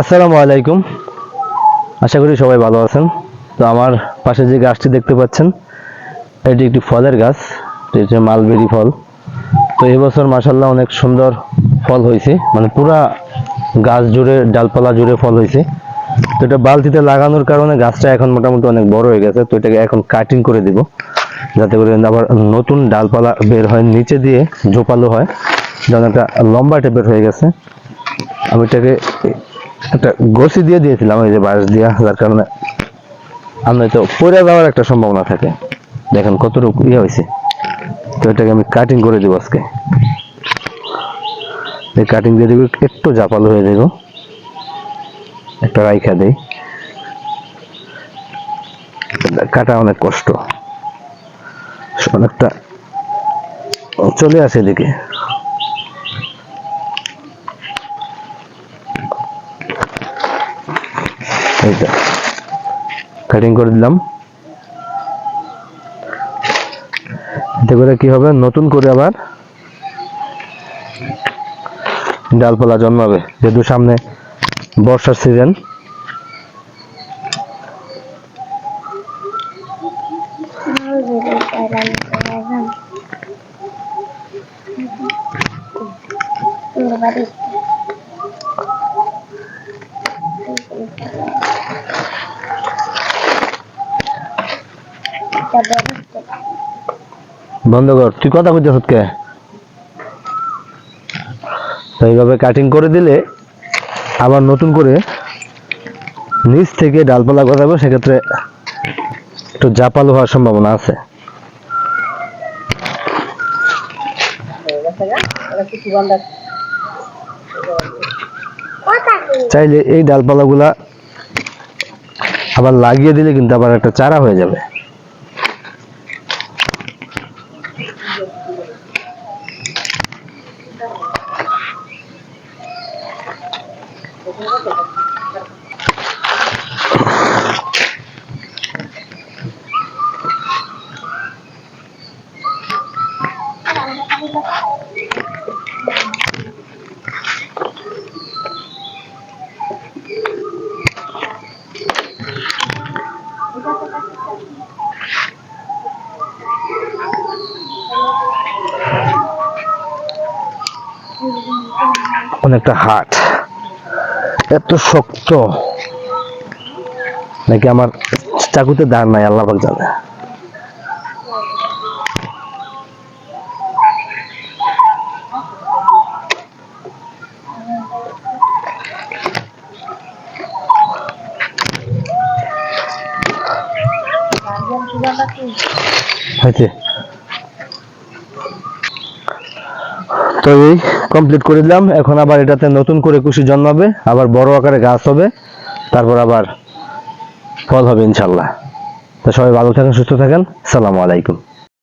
আসসালামু আলাইকুম। আশা করি সবাই ভালো আছেন। তো আমার পাশে যে গাছটি দেখতে পাচ্ছেন, এটি একটি ফলের গাছ। এটি মালবেরি ফল। তো এবছর মাসাল্লাহ অনেক সুন্দর ফল হয়েছে। মানে পুরা গাছ জুড়ে, ডালপালা জুড়ে ফল হয়েছে। তো এটা বালতিতে লাগানোর কারণে গাছটা এখন মোটামুটি অনেক বড় হয়ে গেছে। তো এটাকে এখন কাটিং করে দিব। যাতে করে আবার নতুন ডালপালা বের হয়, নিচে দিয়ে ঝোপালো হয়। যেন একটা লম্বা টাইপের হয়ে গেছে। আমি এটাকে একটা গসি দিয়ে দিয়েছিলাম, এই যে বাঁশ দিয়া, যার কারণে আমরা তো পড়ে যাওয়ার একটা সম্ভাবনা থাকে। দেখেন কতটুকু ইয়ে হয়েছে। তো এটাকে আমি কাটিং করে দেবো আজকে। এই কাটিং দিয়ে দেবো, একটু জাপালো হয়ে দেবো একটা রাইখা দেই। কাটা অনেক কষ্ট। অনেকটা চলে আসে এদিকে। এইটা কাটিং করে দিলাম। এতে করে কি হবে? নতুন করে আবার ডালপালা জন্মাবে, যেহেতু সামনে বর্ষার সিজন বন্ধ কর তুই কথা কইতেছ কে এইভাবে কাটিং করে দিলে আবার নতুন করে নিচ থেকে ডালপালা গজাবে, সেক্ষেত্রে একটু জাপালো হওয়ার সম্ভাবনা আছে। চাইলে এই ডালপালাগুলা আবার লাগিয়ে দিলে কিন্তু আবার একটা চারা হয়ে যাবে। Thank you. অনেকটা হাট এত শক্ত। নাকি আমার চাকুতে দাঁড় নাই আল্লাহ জানে। তো এই কমপ্লিট করে দিলাম। এখন আবার এটাতে নতুন করে কুশি জন্মাবে, আবার বড় আকারে গাছ হবে, তারপর আবার ফল হবে ইনশাল্লাহ তো সবাই ভালো থাকেন, সুস্থ থাকেন। সালামু আলাইকুম।